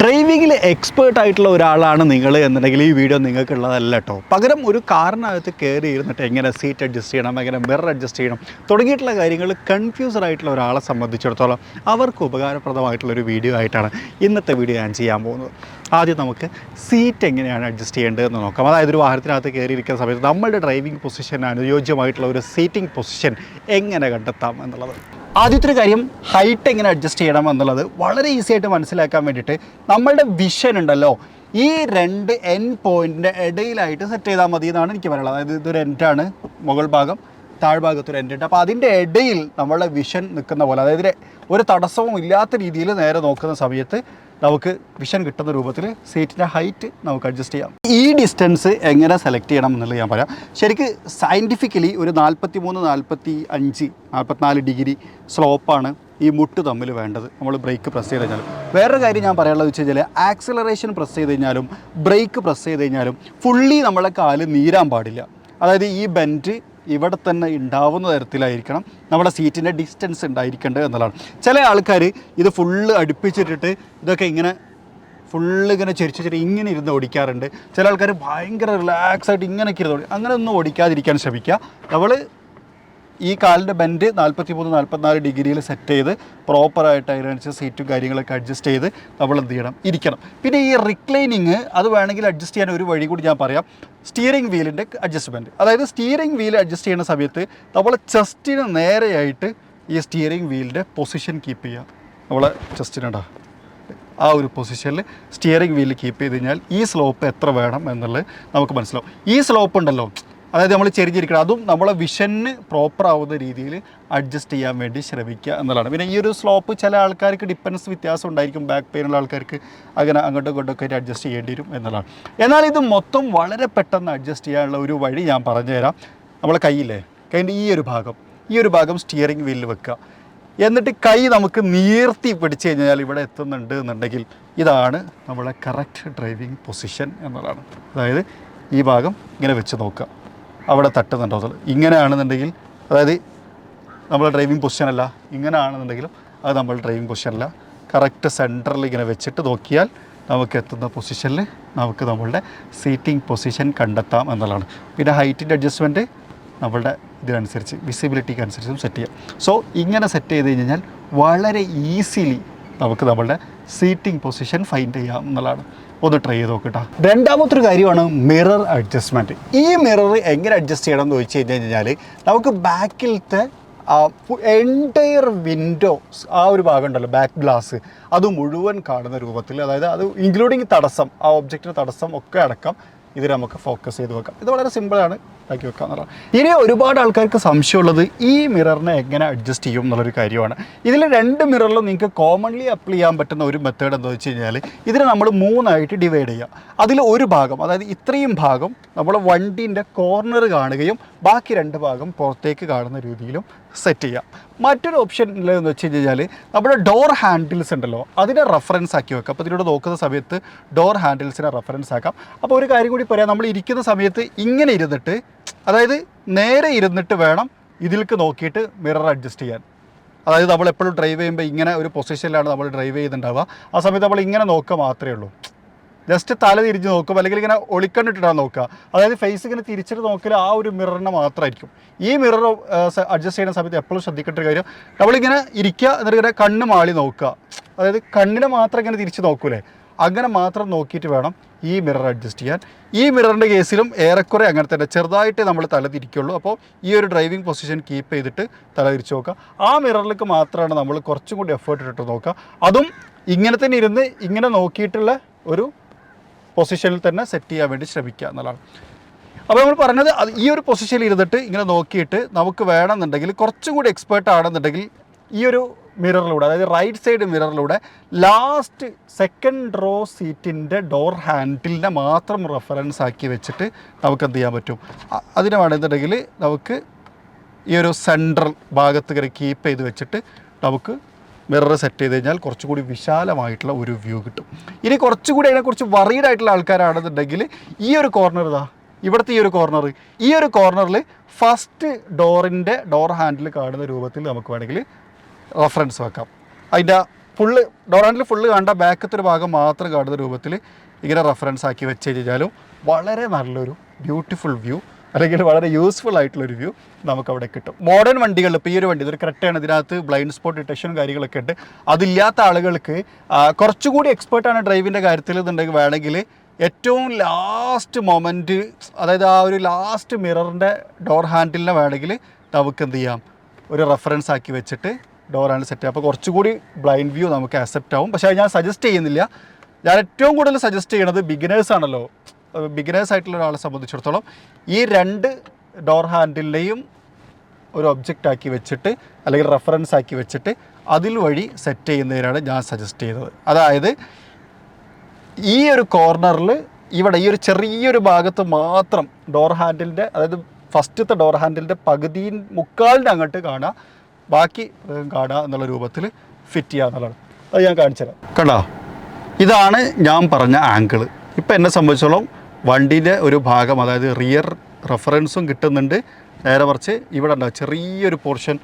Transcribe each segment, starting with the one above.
ഡ്രൈവിങ്ങിൽ expert ആയിട്ടുള്ള ഒരാളാണ് നിങ്ങൾ എന്നുണ്ടെങ്കിൽ ഈ വീഡിയോ നിങ്ങൾക്കുള്ളതല്ല കേട്ടോ പകരം ഒരു കാറിനകത്ത് കയറി ഇരുന്നിട്ട് എങ്ങനെ സീറ്റ് അഡ്ജസ്റ്റ് ചെയ്യണം എങ്ങനെ മിറർ അഡ്ജസ്റ്റ് ചെയ്യണം തുടങ്ങിയിട്ടുള്ള കാര്യങ്ങൾ കൺഫ്യൂസ്ഡ് ആയിട്ടുള്ള ഒരാളെ സംബന്ധിച്ചിടത്തോളം അവർക്ക് ഉപകാരപ്രദമായിട്ടുള്ള ഒരു വീഡിയോ ആയിട്ടാണ് ഇന്നത്തെ വീഡിയോ ഞാൻ ചെയ്യാൻ പോകുന്നത്. ആദ്യം നമുക്ക് സീറ്റ് എങ്ങനെയാണ് അഡ്ജസ്റ്റ് ചെയ്യേണ്ടതെന്ന് നോക്കാം. അതായത് ഒരു വാഹനത്തിനകത്ത് കയറിയിരിക്കുന്ന സമയത്ത് നമ്മളുടെ ഡ്രൈവിംഗ് പൊസിഷന് അനുയോജ്യമായിട്ടുള്ള ഒരു സീറ്റിംഗ് പൊസിഷൻ എങ്ങനെ കണ്ടെത്താം എന്നുള്ളത്. ആദ്യത്തെ ഒരു കാര്യം ഹൈറ്റ് എങ്ങനെ അഡ്ജസ്റ്റ് ചെയ്യണം എന്നുള്ളത് വളരെ ഈസി ആയിട്ട് മനസ്സിലാക്കാൻ വേണ്ടിയിട്ട് നമ്മളുടെ വിഷൻ ഉണ്ടല്ലോ. ഈ രണ്ട് എൻ പോയിന്റിന്റെ ഇടയിലായിട്ട് സെറ്റ് ചെയ്താൽ മതി എന്നാണ് എനിക്ക് പറയുന്നത് അതായത് ഇതൊരു എന്റാണ് മുകൾ ഭാഗം താഴ്ഭാഗത്തൊരു എൻഡ് ഉണ്ട്. അപ്പോൾ അതിന്റെ ഇടയിൽ നമ്മളുടെ വിഷൻ നിൽക്കുന്ന പോലെ അതായത് ഒരു തടസ്സവും ഇല്ലാത്ത രീതിയിൽ നേരെ നോക്കുന്ന സമയത്ത് നമുക്ക് വിഷൻ കിട്ടുന്ന രൂപത്തിൽ സീറ്റിന്റെ ഹൈറ്റ് നമുക്ക് അഡ്ജസ്റ്റ് ചെയ്യാം. ഈ ഡിസ്റ്റൻസ് എങ്ങനെ സെലക്ട് ചെയ്യണം എന്നുള്ളത് ഞാൻ പറയാം. ശരിക്ക് സയന്റിഫിക്കലി ഒരു നാൽപ്പത്തി മൂന്ന് നാൽപ്പത്തി അഞ്ച് നാൽപ്പത്തിനാല് ഡിഗ്രി സ്ലോപ്പാണ് ഈ മുട്ട് തമ്മിൽ വേണ്ടത്. നമ്മൾ ബ്രേക്ക് പ്രസ് ചെയ്ത് കഴിഞ്ഞാലും. വേറൊരു കാര്യം ഞാൻ പറയാനുള്ളത് വെച്ച് കഴിഞ്ഞാൽ ആക്സിലറേഷൻ പ്രസ് ചെയ്ത് കഴിഞ്ഞാലും ബ്രേക്ക് പ്രസ് ചെയ്ത് കഴിഞ്ഞാലും ഫുള്ളി നമ്മളെ കാൽ നീരാൻ പാടില്ല. അതായത് ഈ ബെന്റ് ഇവിടെ തന്നെ ഉണ്ടാവുന്ന തരത്തിലായിരിക്കണം നമ്മുടെ സീറ്റിന്റെ ഡിസ്റ്റൻസ് ഉണ്ടായിരിക്കേണ്ടത് എന്നുള്ളതാണ്. ചില ആൾക്കാർ ഇത് ഫുള്ള് അടുപ്പിച്ചിട്ടിട്ട് ഇതൊക്കെ ഇങ്ങനെ ഫുള്ള് ഇങ്ങനെ ചെരിച്ച് ചെറിയ ഇങ്ങനെ ഇരുന്ന് ഓടിക്കാറുണ്ട്. ചില ആൾക്കാർ ഭയങ്കര റിലാക്സ് ആയിട്ട് ഇങ്ങനെയൊക്കെ ഇരുന്ന് ഓടി അങ്ങനെ ഒന്നും ഓടിക്കാതിരിക്കാൻ ശ്രമിക്കുക. നമ്മൾ ഈ കാലിന്റെ ബെൻഡ് നാൽപ്പത്തി മൂന്ന് നാൽപ്പത്തിനാല് ഡിഗ്രിയിൽ സെറ്റ് ചെയ്ത് പ്രോപ്പറായിട്ട് അതിനനുസരിച്ച് സീറ്റും കാര്യങ്ങളൊക്കെ അഡ്ജസ്റ്റ് ചെയ്ത് നമ്മൾ എന്ത് ചെയ്യണം? ഇരിക്കണം. പിന്നെ ഈ റിക്ലൈനിങ് അത് വേണമെങ്കിൽ അഡ്ജസ്റ്റ് ചെയ്യാൻ ഒരു വഴി കൂടി ഞാൻ പറയാം. സ്റ്റിയറിംഗ് വീലിന്റെ അഡ്ജസ്റ്റ്മെന്റ് അതായത് സ്റ്റിയറിംഗ് വീൽ അഡ്ജസ്റ്റ് ചെയ്യുന്ന സമയത്ത് നമ്മൾ ചെസ്റ്റിന് നേരെയായിട്ട് ഈ സ്റ്റിയറിംഗ് വീലിന്റെ പൊസിഷൻ കീപ്പ് ചെയ്യുക. നമ്മൾ ചെസ്റ്റിനടാ ആ ഒരു പൊസിഷനിൽ സ്റ്റിയറിംഗ് വീൽ കീപ്പ് ചെയ്ത് കഴിഞ്ഞാൽ ഈ സ്ലോപ്പ് എത്ര വേണം എന്നുള്ളത് നമുക്ക് മനസ്സിലാവും. ഈ സ്ലോപ്പ് ഉണ്ടല്ലോ. അതായത് നമ്മൾ ചെരിഞ്ഞിരിക്കണം. അതും നമ്മളെ വിഷന് പ്രോപ്പർ ആവുന്ന രീതിയിൽ അഡ്ജസ്റ്റ് ചെയ്യാൻ വേണ്ടി ശ്രമിക്കുക എന്നുള്ളതാണ്. പിന്നെ ഈ ഒരു സ്ലോപ്പ് ചില ആൾക്കാർക്ക് ഡിപ്പെൻസ് വ്യത്യാസം ഉണ്ടായിരിക്കും. ബാക്ക് പെയിൻ ഉള്ള ആൾക്കാർക്ക് അങ്ങനെ അങ്ങോട്ടും ഇങ്ങോട്ടും ഒക്കെ അഡ്ജസ്റ്റ് ചെയ്യേണ്ടി വരും എന്നുള്ളതാണ്. എന്നാൽ ഇത് മൊത്തം വളരെ പെട്ടെന്ന് അഡ്ജസ്റ്റ് ചെയ്യാനുള്ള ഒരു വഴി ഞാൻ പറഞ്ഞുതരാം. നമ്മളെ കയ്യില്ലേ? കൈന്റെ ഈ ഒരു ഭാഗം. ഈ ഒരു ഭാഗം സ്റ്റിയറിംഗ് വീലിൽ വെക്കുക. എന്നിട്ട് കൈ നമുക്ക് നീർത്തി പിടിച്ചു കഴിഞ്ഞാൽ ഇവിടെ എത്തുന്നുണ്ട് എന്നുണ്ടെങ്കിൽ ഇതാണ് നമ്മളെ കറക്റ്റ് ഡ്രൈവിംഗ് പൊസിഷൻ എന്നുള്ളതാണ്. അതായത് ഈ ഭാഗം ഇങ്ങനെ വെച്ച് നോക്കുക. അവിടെ തട്ടുന്നുണ്ടോ? ഇങ്ങനെയാണെന്നുണ്ടെങ്കിൽ അതായത് നമ്മൾ ഡ്രൈവിംഗ് പൊസിഷൻ അല്ല ഇങ്ങനെ ആണെന്നുണ്ടെങ്കിലും അത് നമ്മൾ ഡ്രൈവിംഗ് പൊസിഷൻ അല്ല. കറക്റ്റ് സെന്ററിൽ ഇങ്ങനെ വെച്ചിട്ട് നോക്കിയാൽ നമുക്ക് എത്തുന്ന പൊസിഷനിൽ നമുക്ക് നമ്മളുടെ സീറ്റിംഗ് പൊസിഷൻ കണ്ടെത്താം എന്നുള്ളതാണ്. പിന്നെ ഹൈറ്റിന്റെ അഡ്ജസ്റ്റ്മെന്റ് നമ്മളുടെ ഇതിനനുസരിച്ച് വിസിബിലിറ്റിക്ക് അനുസരിച്ചും സെറ്റ് ചെയ്യാം. സോ ഇങ്ങനെ സെറ്റ് ചെയ്ത് കഴിഞ്ഞാൽ വളരെ ഈസിലി നമുക്ക് നമ്മളുടെ സീറ്റിംഗ് പൊസിഷൻ ഫൈൻഡ് ചെയ്യാം എന്നുള്ളതാണ്. ഒന്ന് ട്രൈ ചെയ്ത് നോക്കട്ടോ. രണ്ടാമത്തൊരു കാര്യമാണ് മിറർ അഡ്ജസ്റ്റ്മെന്റ് ഈ മിറർ എങ്ങനെ അഡ്ജസ്റ്റ് ചെയ്യണം എന്ന് ചോദിച്ചു കഴിഞ്ഞ് കഴിഞ്ഞാൽ നമുക്ക് ബാക്കിലത്തെ എന്റയർ വിൻഡോ ആ ഒരു ഭാഗം ഉണ്ടല്ലോ ബാക്ക് ഗ്ലാസ് അത് മുഴുവൻ കാണുന്ന രൂപത്തിൽ അതായത് അത് ഇൻക്ലൂഡിങ് തടസ്സം ആ ഒബ്ജക്റ്റിന്റെ തടസ്സം ഒക്കെ അടക്കം ഇത് നമുക്ക് ഫോക്കസ് ചെയ്ത് വെക്കാം. ഇത് വളരെ സിമ്പിളാണ് ഇതാക്കി വെക്കുക എന്നുള്ളത് ഇനി ഒരുപാട് ആൾക്കാർക്ക് സംശയമുള്ളത് ഈ മിററിനെ എങ്ങനെ അഡ്ജസ്റ്റ് ചെയ്യും എന്നുള്ളൊരു കാര്യമാണ്. ഇതിൽ രണ്ട് മിററിലും നിങ്ങൾക്ക് കോമൺലി അപ്ലൈ ചെയ്യാൻ പറ്റുന്ന ഒരു മെത്തേഡ് എന്താ വെച്ച് കഴിഞ്ഞാൽ ഇതിനെ നമ്മൾ മൂന്നായിട്ട് ഡിവൈഡ് ചെയ്യുക അതിൽ ഒരു ഭാഗം അതായത് ഇത്രയും ഭാഗം നമ്മൾ വണ്ടീന്റെ കോർണർ കാണുകയും ബാക്കി രണ്ട് ഭാഗം പുറത്തേക്ക് കാണുന്ന രീതിയിലും സെറ്റ് ചെയ്യാം. മറ്റൊരു ഓപ്ഷൻ ഉള്ളതെന്ന് വെച്ച് കഴിഞ്ഞാൽ നമ്മുടെ ഡോർ ഹാൻഡിൽസ് ഉണ്ടല്ലോ അതിനെ റെഫറൻസ് ആക്കി വെക്കാം. അപ്പോൾ ഇതിലൂടെ നോക്കുന്ന സമയത്ത് ഡോർ ഹാൻഡിൽസിനെ റെഫറൻസ് ആക്കാം. അപ്പോൾ ഒരു കാര്യം കൂടി പറയാം നമ്മൾ ഇരിക്കുന്ന സമയത്ത് ഇങ്ങനെ ഇരുന്നിട്ട് അതായത് നേരെ ഇരുന്നിട്ട് വേണം ഇതിലേക്ക് നോക്കിയിട്ട് മിറർ അഡ്ജസ്റ്റ് ചെയ്യാൻ. അതായത് നമ്മൾ എപ്പോഴും ഡ്രൈവ് ചെയ്യുമ്പോൾ ഇങ്ങനെ ഒരു പൊസിഷനിലാണ് നമ്മൾ ഡ്രൈവ് ചെയ്തിട്ടുണ്ടാവുക ആ സമയത്ത് നമ്മൾ ഇങ്ങനെ നോക്കുക മാത്രമേ ഉള്ളൂ. ജസ്റ്റ് തല തിരിച്ച് നോക്കും അല്ലെങ്കിൽ ഇങ്ങനെ ഒളിക്കണ്ടിട്ടാണ് നോക്കുക. അതായത് ഫേസ് ഇങ്ങനെ തിരിച്ചിട്ട് നോക്കൽ ആ ഒരു മിററിനെ മാത്രമായിരിക്കും. ഈ മിറർ അഡ്ജസ്റ്റ് ചെയ്യുന്ന സമയത്ത് എപ്പോഴും ശ്രദ്ധിക്കേണ്ട കാര്യം നമ്മളിങ്ങനെ ഇരിക്കുക എന്നിട്ട് ഇങ്ങനെ കണ്ണ് മാളി നോക്കുക. അതായത് കണ്ണിനെ മാത്രം ഇങ്ങനെ തിരിച്ച് നോക്കൂലേ? അങ്ങനെ മാത്രം നോക്കിയിട്ട് വേണം ഈ മിറർ അഡ്ജസ്റ്റ് ചെയ്യാൻ. ഈ മിററിന്റെ കേസിലും ഏറെക്കുറെ അങ്ങനെ തന്നെ ചെറുതായിട്ട് നമ്മൾ തല തിരിക്കുള്ളൂ. അപ്പോൾ ഈ ഒരു ഡ്രൈവിംഗ് പൊസിഷൻ കീപ്പ് ചെയ്തിട്ട് തല തിരിച്ച് നോക്കുക. ആ മിററിലേക്ക് മാത്രമാണ് നമ്മൾ കുറച്ചും കൂടി എഫേർട്ട് ഇട്ടിട്ട് നോക്കുക. അതും ഇങ്ങനെ തന്നെ ഇരുന്ന് ഇങ്ങനെ നോക്കിയിട്ടുള്ള ഒരു പൊസിഷനിൽ തന്നെ സെറ്റ് ചെയ്യാൻ വേണ്ടി ശ്രമിക്കുക എന്നുള്ളതാണ്. അപ്പോൾ നമ്മൾ പറഞ്ഞത് അത് ഈ ഒരു പൊസിഷനിൽ ഇരുന്നിട്ട് ഇങ്ങനെ നോക്കിയിട്ട് നമുക്ക് വേണമെന്നുണ്ടെങ്കിൽ കുറച്ചും കൂടി എക്സ്പേർട്ട് ആണെന്നുണ്ടെങ്കിൽ ഈ ഒരു മിററിലൂടെ അതായത് റൈറ്റ് സൈഡ് മിററിലൂടെ ലാസ്റ്റ് സെക്കൻഡ് റോ സീറ്റിന്റെ ഡോർ ഹാൻഡിലിനെ മാത്രം റെഫറൻസ് ആക്കി വെച്ചിട്ട് നമുക്ക് എന്ത് ചെയ്യാൻ പറ്റും? അതിനെ വേണമെന്നുണ്ടെങ്കിൽ നമുക്ക് ഈ ഒരു സെൻട്രൽ ഭാഗത്ത് കയറി കീപ്പ് ചെയ്ത് വെച്ചിട്ട് നമുക്ക് മിറർ സെറ്റ് ചെയ്ത് കഴിഞ്ഞാൽ കുറച്ചുകൂടി വിശാലമായിട്ടുള്ള ഒരു വ്യൂ കിട്ടും. ഇനി കുറച്ചുകൂടി അതിനെക്കുറിച്ച് വറീഡ് ആയിട്ടുള്ള ആൾക്കാരാണെന്നുണ്ടെങ്കിൽ ഈ ഒരു കോർണർ ഇതാ ഇവിടുത്തെ ഈ ഒരു കോർണർ ഈ ഒരു കോർണറിൽ ഫസ്റ്റ് ഡോറിന്റെ ഡോർ ഹാൻഡിൽ കാണുന്ന രൂപത്തിൽ നമുക്ക് വേണമെങ്കിൽ റെഫറൻസ് വെക്കാം. അതിന്റെ ഫുള്ള് ഡോർ ഫുള്ള് കണ്ട ബാക്കത്തെ ഒരു ഭാഗം മാത്രം കാണുന്ന രൂപത്തിൽ ഇങ്ങനെ റെഫറൻസ് ആക്കി വെച്ച് കഴിഞ്ഞാലും വളരെ നല്ലൊരു ബ്യൂട്ടിഫുൾ വ്യൂ അല്ലെങ്കിൽ വളരെ യൂസ്ഫുൾ ആയിട്ടുള്ളൊരു വ്യൂ നമുക്ക് അവിടെ കിട്ടും. മോഡേൺ വണ്ടികളിൽ ഇപ്പോൾ ഈ ഒരു വണ്ടി ഇതൊരു കറക്റ്റാണ് ഇതിനകത്ത് ബ്ലൈൻഡ് സ്പോട്ട് ഡിറ്റക്ഷനും കാര്യങ്ങളൊക്കെ ഉണ്ട്. അതില്ലാത്ത ആളുകൾക്ക് കുറച്ചുകൂടി എക്സ്പേർട്ടാണ് ഡ്രൈവിന്റെ കാര്യത്തിൽ ഇതുണ്ടെങ്കിൽ വേണമെങ്കിൽ ഏറ്റവും ലാസ്റ്റ് മൊമെന്റ് അതായത് ആ ഒരു ലാസ്റ്റ് മിററിന്റെ ഡോർ ഹാൻഡിലിനെ വേണമെങ്കിൽ നമുക്ക് എന്ത് ചെയ്യാം? ഒരു റെഫറൻസ് ആക്കി വെച്ചിട്ട് ഹാൻഡിൽ സെറ്റ് അപ്പോൾ കുറച്ചുകൂടി ബ്ലൈൻഡ് വ്യൂ നമുക്ക് അക്സെപ്റ്റ് ആവും. പക്ഷേ ഞാൻ സജസ്റ്റ് ചെയ്യുന്നില്ല. ഞാൻ ഏറ്റവും കൂടുതൽ സജസ്റ്റ് ചെയ്യണത് ബിഗിനേഴ്സ് ആണല്ലോ. ബിഗിനേഴ്സ് ആയിട്ടുള്ള ഒരാളെ സംബന്ധിച്ചിടത്തോളം ഈ രണ്ട് ഡോർ ഹാൻഡിലിനെയും ഒരു ഒബ്ജക്റ്റ് ആക്കി വെച്ചിട്ട് അല്ലെങ്കിൽ റെഫറൻസ് ആക്കി വെച്ചിട്ട് അതിൽ വഴി സെറ്റ് ചെയ്യുന്നതിനാണ് ഞാൻ സജസ്റ്റ് ചെയ്തത്. അതായത് ഈ ഒരു കോർണറിൽ ഇവിടെ ഈ ഒരു ചെറിയൊരു ഭാഗത്ത് മാത്രം ഡോർ ഹാൻഡിലിന്റെ അതായത് ഫസ്റ്റത്തെ ഡോർ ഹാൻഡിലിന്റെ പകുതിയും മുക്കാലിന്റെ അങ്ങോട്ട് കാണുക ബാക്കി കാട എന്നുള്ള രൂപത്തിൽ ഫിറ്റ് ചെയ്യുക എന്നുള്ളതാണ്. അത് ഞാൻ കാണിച്ചു തരാം. കണ്ടോ? ഇതാണ് ഞാൻ പറഞ്ഞ ആംഗിൾ ഇപ്പം എന്നെ സംബന്ധിച്ചോളം വണ്ടീന്റെ ഒരു ഭാഗം അതായത് റിയർ റെഫറൻസും കിട്ടുന്നുണ്ട്. നേരെ മറിച്ച് ഇവിടെ ഉണ്ടാവും ചെറിയൊരു പോർഷൻ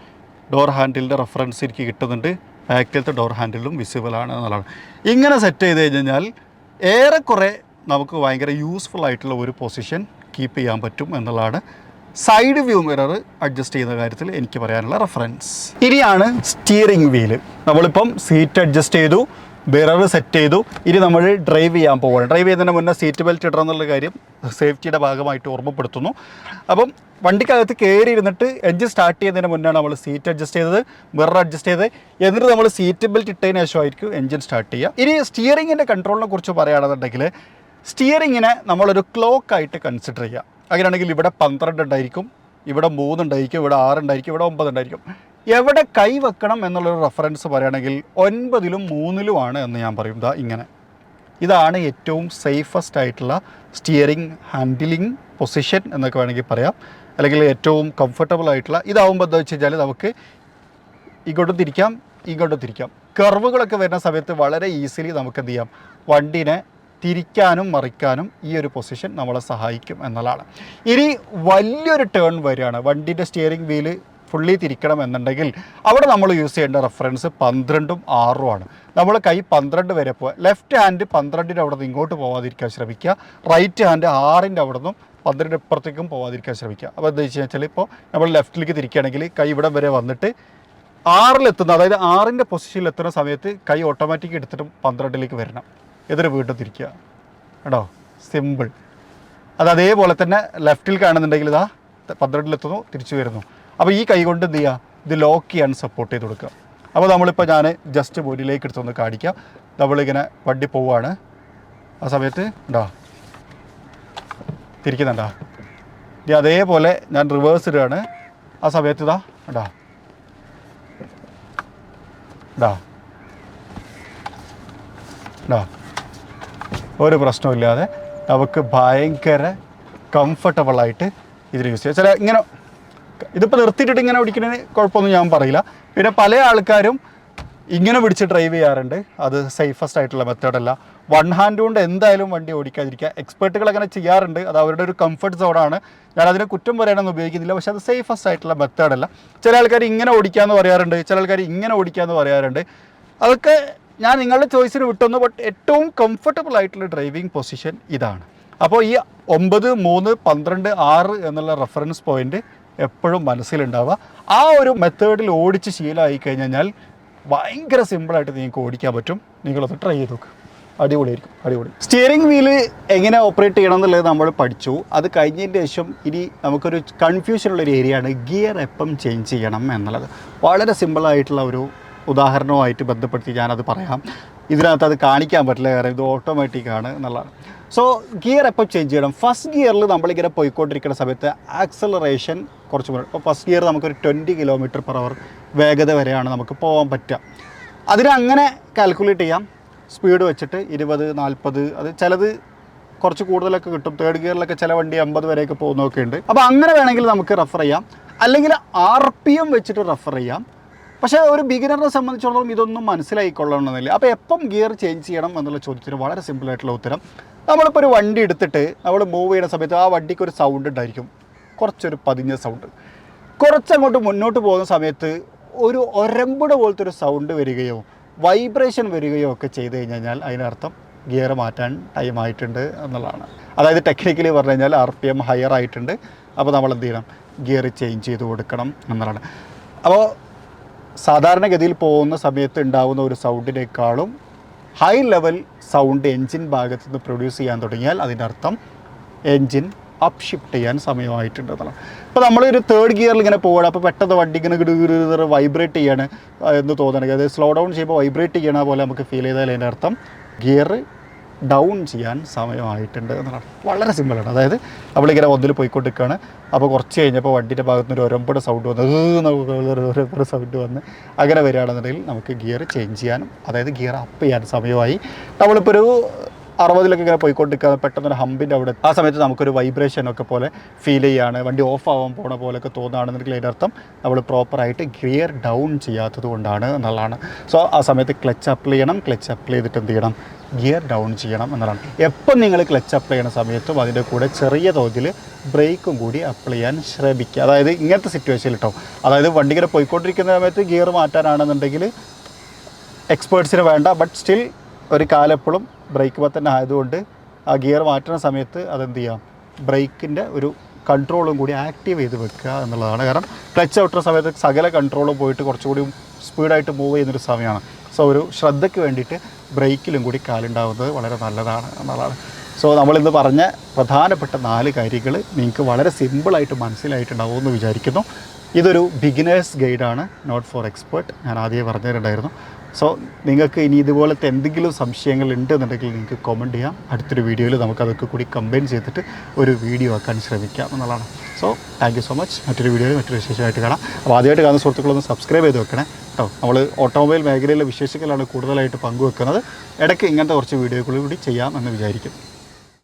ഡോർ ഹാൻഡിലിന്റെ റെഫറൻസ് എനിക്ക് കിട്ടുന്നുണ്ട്. ബാക്കിലത്തെ ഡോർ ഹാൻഡിലും വിസിബിൾ ആണ് എന്നുള്ളതാണ്. ഇങ്ങനെ സെറ്റ് ചെയ്ത് കഴിഞ്ഞാൽ ഏറെക്കുറെ നമുക്ക് ഭയങ്കര യൂസ്ഫുൾ ആയിട്ടുള്ള ഒരു പൊസിഷൻ കീപ്പ് ചെയ്യാൻ പറ്റും എന്നുള്ളതാണ് സൈഡ് വ്യൂ മിറർ അഡ്ജസ്റ്റ് ചെയ്യുന്ന കാര്യത്തിൽ എനിക്ക് പറയാനുള്ള റെഫറൻസ്. ഇനിയാണ് സ്റ്റിയറിംഗ് വീൽ നമ്മളിപ്പം സീറ്റ് അഡ്ജസ്റ്റ് ചെയ്തു മിറർ സെറ്റ് ചെയ്തു. ഇനി നമ്മൾ ഡ്രൈവ് ചെയ്യാൻ പോവുകയാണ് ഡ്രൈവ് ചെയ്യുന്നതിന് മുന്നേ സീറ്റ് ബെൽറ്റ് ഇടണം എന്നുള്ള കാര്യം സേഫ്റ്റിയുടെ ഭാഗമായിട്ട് ഓർമ്മപ്പെടുത്തുന്നു. അപ്പം വണ്ടിക്കകത്ത് കയറി ഇരുന്നിട്ട് എഞ്ചിൻ സ്റ്റാർട്ട് ചെയ്യുന്നതിന് മുന്നാണ് നമ്മൾ സീറ്റ് അഡ്ജസ്റ്റ് ചെയ്തത് മിറർ അഡ്ജസ്റ്റ് ചെയ്തത്. എന്നിട്ട് നമ്മൾ സീറ്റ് ബെൽറ്റ് ഇട്ടതിന് ശേഷമായിരിക്കും എഞ്ചിൻ സ്റ്റാർട്ട് ചെയ്യുക. ഇനി സ്റ്റിയറിങ്ങിന്റെ കൺട്രോളിനെ കുറിച്ച് പറയുകയാണെന്നുണ്ടെങ്കിൽ സ്റ്റിയറിങ്ങിനെ നമ്മളൊരു ക്ലോക്കായിട്ട് കൺസിഡർ ചെയ്യുക. അങ്ങനെയാണെങ്കിൽ ഇവിടെ പന്ത്രണ്ട് ഉണ്ടായിരിക്കും ഇവിടെ മൂന്ന് ഉണ്ടായിരിക്കും ഇവിടെ ആറ് ഉണ്ടായിരിക്കും ഇവിടെ ഒമ്പത് ഉണ്ടായിരിക്കും. എവിടെ കൈ വെക്കണം എന്നുള്ളൊരു റെഫറൻസ് പറയുകയാണെങ്കിൽ ഒൻപതിലും മൂന്നിലുമാണ് എന്ന് ഞാൻ പറയും. ഇതാ ഇങ്ങനെ. ഇതാണ് ഏറ്റവും സേഫസ്റ്റ് ആയിട്ടുള്ള സ്റ്റിയറിംഗ് ഹാൻഡിലിംഗ് പൊസിഷൻ എന്നൊക്കെ വേണമെങ്കിൽ പറയാം. അല്ലെങ്കിൽ ഏറ്റവും കംഫർട്ടബിൾ ആയിട്ടുള്ള ഇതാവുമ്പോൾ എന്താ വെച്ച് കഴിഞ്ഞാൽ നമുക്ക് ഇങ്ങോട്ടും തിരിക്കാം ഇങ്ങോട്ടും തിരിക്കാം. കർവുകളൊക്കെ വരുന്ന സമയത്ത് വളരെ ഈസിലി നമുക്ക് എന്ത് ചെയ്യാം? വണ്ടീനെ തിരിക്കാനും മറിക്കാനും ഈ ഒരു പൊസിഷൻ നമ്മളെ സഹായിക്കും എന്നുള്ളതാണ് ഇനി വലിയൊരു ടേൺ വരികയാണ്. വണ്ടിന്റെ സ്റ്റിയറിംഗ് വീൽ ഫുള്ളി തിരിക്കണം എന്നുണ്ടെങ്കിൽ അവിടെ നമ്മൾ യൂസ് ചെയ്യേണ്ട റെഫറൻസ് പന്ത്രണ്ടും ആറും ആണ്. നമ്മൾ കൈ പന്ത്രണ്ട് വരെ പോവുക ലെഫ്റ്റ് ഹാൻഡ് പന്ത്രണ്ടിന്റെ അവിടെ നിന്ന് ഇങ്ങോട്ട് പോവാതിരിക്കാൻ ശ്രമിക്കുക. റൈറ്റ് ഹാൻഡ് ആറിന്റെ അവിടെ നിന്നും പന്ത്രണ്ട് ഇപ്പുറത്തേക്കും പോവാതിരിക്കാൻ ശ്രമിക്കുക. അപ്പോൾ എന്താ വെച്ച് കഴിഞ്ഞാൽ ഇപ്പോൾ നമ്മൾ ലെഫ്റ്റിലേക്ക് തിരിക്കുകയാണെങ്കിൽ കൈ ഇവിടെ വരെ വന്നിട്ട് ആറിലെത്തുന്ന അതായത് ആറിന്റെ പൊസിഷനിൽ എത്തുന്ന സമയത്ത് കൈ ഓട്ടോമാറ്റിക് എടുത്തിട്ട് പന്ത്രണ്ടിലേക്ക് വരണം. എതിരെ വീണ്ടും തിരിക്കുക. കേട്ടോ സിമ്പിൾ അത് അതേപോലെ തന്നെ ലെഫ്റ്റിൽ കാണുന്നുണ്ടെങ്കിൽ ഇതാ പന്ത്രണ്ടിലെത്തുന്നു തിരിച്ചു വരുന്നു. അപ്പോൾ ഈ കൈ കൊണ്ട് എന്ത് ചെയ്യുക? ഇത് ലോക്ക് ചെയ്യാൻ സപ്പോർട്ട് ചെയ്ത് കൊടുക്കുക. അപ്പോൾ നമ്മളിപ്പോൾ ഞാൻ ജസ്റ്റ് ബോഡിയിലേക്ക് എടുത്തൊന്ന് കാണിക്കാം. നമ്മളിങ്ങനെ വണ്ടി പോവുകയാണ് ആ സമയത്ത് ഉണ്ടോ തിരിക്കുന്നുണ്ടോ? ഇനി അതേപോലെ ഞാൻ റിവേഴ്സ് ഇടുകയാണ്. ആ സമയത്ത് ഇതാ ഉണ്ടോ ഉണ്ടോ ഇതാ ഒരു പ്രശ്നമില്ലാതെ നമുക്ക് ഭയങ്കര കംഫർട്ടബിളായിട്ട് ഇതിൽ യൂസ് ചെയ്യാം. ചില ഇങ്ങനെ ഇതിപ്പോൾ നിർത്തിയിട്ടിട്ട് ഇങ്ങനെ പിടിക്കുന്നതിന് കുഴപ്പമൊന്നും ഞാൻ പറയില്ല. പിന്നെ പല ആൾക്കാരും ഇങ്ങനെ പിടിച്ച് ഡ്രൈവ് ചെയ്യാറുണ്ട്. അത് സേഫസ്റ്റ് ആയിട്ടുള്ള മെത്തേഡല്ല വൺ ഹാൻഡ് കൊണ്ട് എന്തായാലും വണ്ടി ഓടിക്കാതിരിക്കുക. എക്സ്പേർട്ടുകൾ അങ്ങനെ ചെയ്യാറുണ്ട്. അത് അവരുടെ ഒരു കംഫർട്ട് സോണാണ് ഞാൻ അതിനെ കുറ്റം പറയാനൊന്നും ഉപയോഗിക്കുന്നില്ല. പക്ഷേ അത് സേഫസ്റ്റ് ആയിട്ടുള്ള മെത്തേഡല്ല ചില ആൾക്കാർ ഇങ്ങനെ ഓടിക്കാമെന്ന് പറയാറുണ്ട്. ചില ആൾക്കാർ ഇങ്ങനെ ഓടിക്കാമെന്ന് പറയാറുണ്ട്. അതൊക്കെ ഞാൻ നിങ്ങളുടെ ചോയ്സിന് വിട്ടുന്നു ബട്ട് ഏറ്റവും കംഫർട്ടബിൾ ആയിട്ടുള്ള ഡ്രൈവിംഗ് പൊസിഷൻ ഇതാണ്. അപ്പോൾ ഈ ഒമ്പത് മൂന്ന് പന്ത്രണ്ട് ആറ് എന്നുള്ള റെഫറൻസ് പോയിന്റ് എപ്പോഴും മനസ്സിലുണ്ടാവുക. ആ ഒരു മെത്തേഡിൽ ഓടിച്ച് ശീലമായി കഴിഞ്ഞാൽ ഭയങ്കര സിമ്പിളായിട്ട് നിങ്ങൾക്ക് ഓടിക്കാൻ പറ്റും. നിങ്ങളൊന്ന് ട്രൈ ചെയ്ത് നോക്ക്. അടിപൊളിയായിരിക്കും അടിപൊളി. സ്റ്റിയറിംഗ് വീൽ എങ്ങനെ ഓപ്പറേറ്റ് ചെയ്യണം എന്നുള്ളത് നമ്മൾ പഠിച്ചു. അത് കഴിഞ്ഞതിന്റെ ശേഷം ഇനി നമുക്കൊരു കൺഫ്യൂഷനുള്ള ഒരു ഏരിയയാണ് ഗിയർ എപ്പം ചേഞ്ച് ചെയ്യണം എന്നുള്ളത്. വളരെ സിമ്പിളായിട്ടുള്ള ഒരു ഉദാഹരണവുമായിട്ട് ബന്ധപ്പെടുത്തി ഞാനത് പറയാം. ഇതിനകത്ത് അത് കാണിക്കാൻ പറ്റില്ല കാരണം ഇത് ഓട്ടോമാറ്റിക്കാണ് എന്നുള്ളതാണ്. സോ ഗിയർ എപ്പോൾ ചേഞ്ച് ചെയ്യണം? ഫസ്റ്റ് ഗിയറിൽ നമ്മളിങ്ങനെ പോയിക്കൊണ്ടിരിക്കുന്ന സമയത്ത് ആക്സലറേഷൻ കുറച്ച് ഇപ്പോൾ ഫസ്റ്റ് ഗിയർ നമുക്കൊരു ട്വന്റി കിലോമീറ്റർ പെർ അവർ വേഗത വരെയാണ് നമുക്ക് പോകാൻ പറ്റുക. അതിനങ്ങനെ കാൽക്കുലേറ്റ് ചെയ്യാം. സ്പീഡ് വെച്ചിട്ട് ഇരുപത് നാൽപ്പത് അത് ചിലത് കുറച്ച് കൂടുതലൊക്കെ കിട്ടും. തേർഡ് ഗിയറിലൊക്കെ ചില വണ്ടി അമ്പത് വരെയൊക്കെ പോകുന്നതൊക്കെ ഉണ്ട്. അപ്പോൾ അങ്ങനെ വേണമെങ്കിൽ നമുക്ക് റെഫർ ചെയ്യാം. അല്ലെങ്കിൽ ആർ പി എം വെച്ചിട്ട് റെഫർ ചെയ്യാം. പക്ഷേ ഒരു ബിഗിനറിനെ സംബന്ധിച്ചിടത്തോളം ഇതൊന്നും മനസ്സിലായിക്കൊള്ളണമെന്നില്ല. അപ്പോൾ എപ്പം ഗിയർ ചേഞ്ച് ചെയ്യണം എന്നുള്ള ചോദ്യത്തിന് വളരെ സിമ്പിളായിട്ടുള്ള ഉത്തരം നമ്മളിപ്പോൾ ഒരു വണ്ടി എടുത്തിട്ട് നമ്മൾ മൂവ് ചെയ്യുന്ന സമയത്ത് ആ വണ്ടിക്ക് ഒരു സൗണ്ട് ഉണ്ടായിരിക്കും. കുറച്ചൊരു പതിഞ്ഞ സൗണ്ട് കുറച്ചങ്ങോട്ട് മുന്നോട്ട് പോകുന്ന സമയത്ത് ഒരു ഒരമ്പുട പോലത്തെ ഒരു സൗണ്ട് വരികയോ വൈബ്രേഷൻ വരികയോ ഒക്കെ ചെയ്ത് കഴിഞ്ഞ് കഴിഞ്ഞാൽ അതിനർത്ഥം ഗിയർ മാറ്റാൻ ടൈം ആയിട്ടുണ്ട് എന്നുള്ളതാണ്. അതായത് ടെക്നിക്കലി പറഞ്ഞു കഴിഞ്ഞാൽ ആർ പി എം ഹയർ ആയിട്ടുണ്ട്. അപ്പോൾ നമ്മൾ എന്ത് ചെയ്യണം? ഗിയർ ചേഞ്ച് ചെയ്ത് കൊടുക്കണം എന്നുള്ളതാണ്. അപ്പോൾ സാധാരണഗതിയിൽ പോകുന്ന സമയത്ത് ഉണ്ടാകുന്ന ഒരു സൗണ്ടിനേക്കാളും ഹൈ ലെവൽ സൗണ്ട് എൻജിൻ ഭാഗത്ത് നിന്ന് പ്രൊഡ്യൂസ് ചെയ്യാൻ തുടങ്ങിയാൽ അതിന്റെ അർത്ഥം എൻജിൻ അപ്ഷിഫ്റ്റ് ചെയ്യാൻ സമയമായിട്ടുണ്ട് എന്നുള്ളത് ഇപ്പോൾ നമ്മളൊരു തേർഡ് ഗിയറിൽ ഇങ്ങനെ പോകണം അപ്പോൾ പെട്ടെന്ന് വണ്ടി ഇങ്ങനെ ഗിട് വൈബ്രേറ്റ് ചെയ്യാണ് എന്ന് തോന്നണമെങ്കിൽ അതായത് സ്ലോ ഡൗൺ ചെയ്യുമ്പോൾ വൈബ്രേറ്റ് ചെയ്യണ പോലെ നമുക്ക് ഫീൽ ചെയ്താൽ അതിന്റെ അർത്ഥം ഗിയർ ഡൗൺ ചെയ്യാൻ സമയമായിട്ടുണ്ട് എന്നുള്ളതാണ്. വളരെ സിമ്പിളാണ് അതായത് നമ്മളിങ്ങനെ ഒന്നിൽ പോയിക്കൊണ്ടിരിക്കുകയാണ് അപ്പോൾ കുറച്ച് കഴിഞ്ഞപ്പോൾ വണ്ടിന്റെ ഭാഗത്ത് നിന്ന് ഒരു സൗണ്ട് വന്ന് സൗണ്ട് വന്ന് അങ്ങനെ വരികയാണെന്നുണ്ടെങ്കിൽ നമുക്ക് ഗിയർ ചേഞ്ച് ചെയ്യാനും അതായത് ഗിയർ അപ്പ് ചെയ്യാൻ സമയമായി. നമ്മളിപ്പോൾ ഒരു അറുപതിലൊക്കെ ഇങ്ങനെ പോയിക്കൊണ്ടിരിക്കുക പെട്ടെന്ന് ഒരു ഹമ്പിന്റെ അവിടെ ആ സമയത്ത് നമുക്കൊരു വൈബ്രേഷൻ ഒക്കെ പോലെ ഫീൽ ചെയ്യാണ്. വണ്ടി ഓഫ് ആവാൻ പോണ പോലെയൊക്കെ തോന്നുകയാണെന്നുണ്ടെങ്കിൽ അതിന്റെ അർത്ഥം നമ്മൾ പ്രോപ്പറായിട്ട് ഗിയർ ഡൗൺ ചെയ്യാത്തത് കൊണ്ടാണ് എന്നുള്ളതാണ്. സോ ആ സമയത്ത് ക്ലച്ച് അപ്ലൈ ചെയ്യണം. ക്ലച്ച് അപ്ലൈ ചെയ്തിട്ട് എന്ത് ചെയ്യണം? ഗിയർ ഡൗൺ ചെയ്യണം എന്നുള്ളതാണ്. എപ്പം നിങ്ങൾ ക്ലച്ച് അപ്ലൈ ചെയ്യുന്ന സമയത്തും അതിന്റെ കൂടെ ചെറിയ തോതിൽ ബ്രേക്കും കൂടി അപ്ലൈ ചെയ്യാൻ ശ്രമിക്കുക. അതായത് ഇങ്ങനത്തെ സിറ്റുവേഷനിൽ കേട്ടോ അതായത് വണ്ടി ഇങ്ങനെ പോയിക്കൊണ്ടിരിക്കുന്ന സമയത്ത് ഗിയർ മാറ്റാനാണെന്നുണ്ടെങ്കിൽ എക്സ്പേർട്സിന് വേണ്ട. ബട്ട് സ്റ്റിൽ ഒരു കാലെപ്പോഴും ബ്രേക്ക് ബത്തൻ ആയതുകൊണ്ട് ആ ഗിയർ മാറ്റുന്ന സമയത്ത് അതെന്ത് ചെയ്യാം? ബ്രേക്കിന്റെ ഒരു കൺട്രോളും കൂടി ആക്റ്റീവ് ചെയ്ത് വെക്കുക എന്നുള്ളതാണ്. കാരണം ക്ലച്ച് ഔട്ടുന്ന സമയത്ത് സകല കൺട്രോളും പോയിട്ട് കുറച്ചുകൂടി സ്പീഡായിട്ട് മൂവ് ചെയ്യുന്നൊരു സമയമാണ്. സോ ഒരു ശ്രദ്ധയ്ക്ക് വേണ്ടിയിട്ട് ബ്രേക്കിലും കൂടി കാലുണ്ടാവുന്നത് വളരെ നല്ലതാണ് എന്നുള്ളതാണ്. സോ നമ്മളിന്ന് പറഞ്ഞ പ്രധാനപ്പെട്ട നാല് കാര്യങ്ങൾ നിങ്ങൾക്ക് വളരെ സിമ്പിളായിട്ട് മനസ്സിലായിട്ടുണ്ടാവും എന്ന് വിചാരിക്കുന്നു. ഇതൊരു ബിഗിനേഴ്സ് ഗൈഡാണ് നോട്ട് ഫോർ എക്സ്പേർട്ട്. ഞാൻ ആദ്യമേ പറഞ്ഞിട്ടുണ്ടായിരുന്നു സോ നിങ്ങൾക്ക് ഇനി ഇതുപോലത്തെ എന്തെങ്കിലും സംശയങ്ങൾ ഉണ്ട് ഉണ്ടെന്നുണ്ടെങ്കിൽ നിങ്ങൾക്ക് കമന്റ് ചെയ്യാം. അടുത്തൊരു വീഡിയോയിൽ നമുക്ക് അതൊക്കെ കൂടി കമ്പൈൻ ചെയ്തിട്ട് ഒരു വീഡിയോ ആക്കാൻ ശ്രമിക്കാം എന്നുള്ളതാണ്. So thank you so much മറ്റൊരു വീഡിയോയിൽ മറ്റൊരു വിശേഷമായിട്ട് കാണാം. അപ്പോൾ ആദ്യമായിട്ട് കാണുന്ന സുഹൃത്തുക്കളൊന്ന് സബ്സ്ക്രൈബ് ചെയ്ത് വെക്കണേ കേട്ടോ നമ്മൾ ഓട്ടോമൊബൈൽ മേഖലയിലെ വിശേഷങ്ങളാണ് കൂടുതലായിട്ട് പങ്കുവെക്കുന്നത്. ഇടയ്ക്ക് ഇങ്ങനത്തെ കുറച്ച് വീഡിയോകൾ കൂടി ചെയ്യാം എന്ന് വിചാരിക്കും.